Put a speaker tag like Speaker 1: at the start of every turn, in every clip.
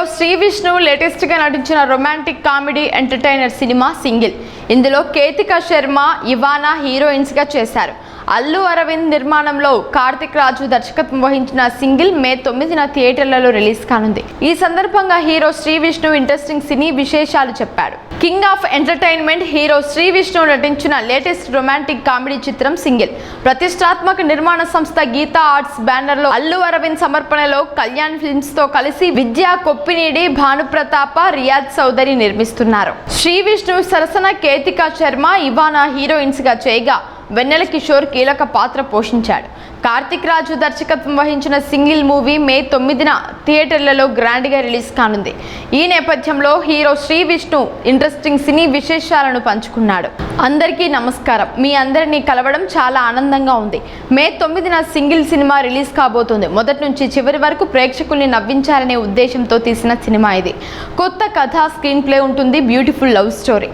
Speaker 1: Hero Shri Vishnu లేటెస్ట్గా నటించిన romantic comedy entertainer cinema single. ఇందులో కేతిక శర్మ ఇవానా హీరోయిన్స్గా చేశారు. అల్లు అరవింద్ నిర్మాణంలో కార్తిక్ రాజు దర్శకత్వం వహించిన సింగిల్ మే తొమ్మిదిన థియేటర్లలో రిలీజ్ కానుంది. ఈ సందర్భంగా hero Sree Vishnu interesting cine విశేషాలు చెప్పాడు king of entertainment hero Sree Vishnu నటించిన లేటెస్ట్ రొమాంటిక్ కామెడీ చిత్రం సింగిల్. ప్రతిష్టాత్మక నిర్మాణ సంస్థ గీతా ఆర్ట్స్ బ్యానర్లో అల్లు అరవింద్ సమర్పణలో కళ్యాణ్ ఫిల్మ్స్తో కలిసి విద్యా కొప్పినీడి భానుప్రతాప రియాద్ చౌదరి నిర్మిస్తున్నారు. శ్రీ విష్ణు సరసన కేతికా శర్మ ఇవానా హీరోయిన్స్గా చేయగా వెన్నెల కిషోర్ కీలక పాత్ర పోషించాడు. కార్తిక్ రాజు దర్శకత్వం వహించిన సింగిల్ మూవీ మే తొమ్మిదిన థియేటర్లలో గ్రాండ్గా రిలీజ్ కానుంది. ఈ నేపథ్యంలో హీరో శ్రీ విష్ణు ఇంట్రెస్టింగ్ సినీ విశేషాలను పంచుకున్నాడు. అందరికీ నమస్కారం. మీ అందరినీ కలవడం చాలా ఆనందంగా ఉంది. మే తొమ్మిదిన సింగిల్ సినిమా రిలీజ్ కాబోతుంది. మొదటి నుంచి చివరి వరకు ప్రేక్షకుల్ని నవ్వించాలనే ఉద్దేశంతో తీసిన సినిమా ఇది. కొత్త కథ స్క్రీన్ ప్లే ఉంటుంది. Beautiful love story.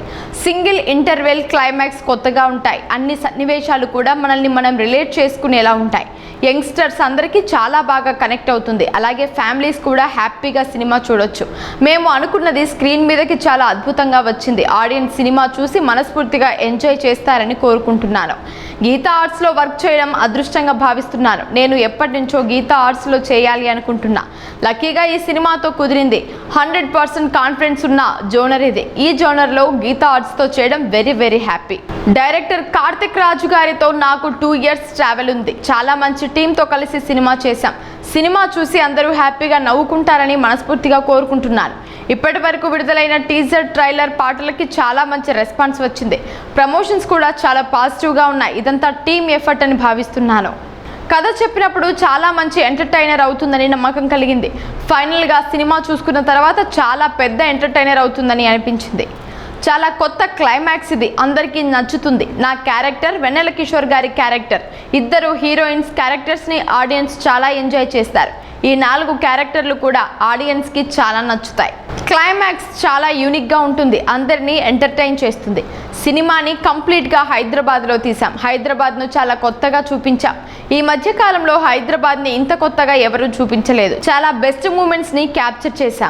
Speaker 1: Single interval climax కొత్తగా ఉంటాయి. అన్ని సన్నివేశాలు కూడా మనల్ని మనం రిలేట్ చేసుకునేలా ఉంటాయి. యంగ్స్టర్స్ అందరికీ చాలా బాగా కనెక్ట్ అవుతుంది. అలాగే ఫ్యామిలీస్ కూడా హ్యాపీగా సినిమా చూడొచ్చు. మేము అనుకున్నది స్క్రీన్ మీదకి చాలా అద్భుతంగా వచ్చింది. ఆడియన్స్ సినిమా చూసి మనస్ఫూర్తిగా ఎంజాయ్ చేస్తారని కోరుకుంటున్నాను. గీతా ఆర్ట్స్లో వర్క్ చేయడం అదృష్టంగా భావిస్తున్నాను. నేను ఎప్పటి నుంచో గీతా ఆర్ట్స్లో చేయాలి అనుకుంటున్నా. లక్కీగా ఈ సినిమాతో కుదిరింది. హండ్రెడ్ పర్సెంట్ కాన్ఫిడెన్స్ ఉన్న జోనర్ ఇది. ఈ జోనర్లో గీతా ఆర్ట్స్తో చేయడం very very happy director Karthik Raju గారితో నాకు టూ ఇయర్స్ ట్రావెల్ ఉంది. చాలా మంచి టీంతో కలిసి సినిమా చేశాం. సినిమా చూసి అందరూ హ్యాపీగా నవ్వుకుంటారని మనస్ఫూర్తిగా కోరుకుంటున్నాను ఇప్పటి వరకు విడుదలైన టీజర్ ట్రైలర్ పాటలకి చాలా మంచి రెస్పాన్స్ వచ్చింది. ప్రమోషన్స్ కూడా చాలా పాజిటివ్గా ఉన్నాయి. ఇదంతా టీం ఎఫర్ట్ అని భావిస్తున్నాను. కథ చెప్పినప్పుడు చాలా మంచి ఎంటర్టైనర్ అవుతుందని నమ్మకం కలిగింది. ఫైనల్గా సినిమా చూసుకున్న తర్వాత చాలా పెద్ద ఎంటర్టైనర్ అవుతుందని అనిపించింది. చాలా కొత్త క్లైమాక్స్ ఇది. అందరికీ నచ్చుతుంది. నా క్యారెక్టర్ వెన్నెల కిషోర్ గారి క్యారెక్టర్ ఇద్దరు హీరోయిన్స్ క్యారెక్టర్స్ని ఆడియన్స్ చాలా ఎంజాయ్ చేస్తారు. ఈ నాలుగు క్యారెక్టర్లు కూడా ఆడియన్స్కి చాలా నచ్చుతాయి. క్లైమాక్స్ చాలా యూనిక్గా ఉంటుంది. అందరినీ ఎంటర్టైన్ చేస్తుంది. సినిమాని కంప్లీట్గా హైదరాబాద్లో తీసాం హైదరాబాద్ను చాలా కొత్తగా చూపించాం. ఈ మధ్య కాలంలో హైదరాబాద్ని ఇంత కొత్తగా ఎవరూ చూపించలేదు. చాలా బెస్ట్ మూమెంట్స్ని క్యాప్చర్ చేశాం.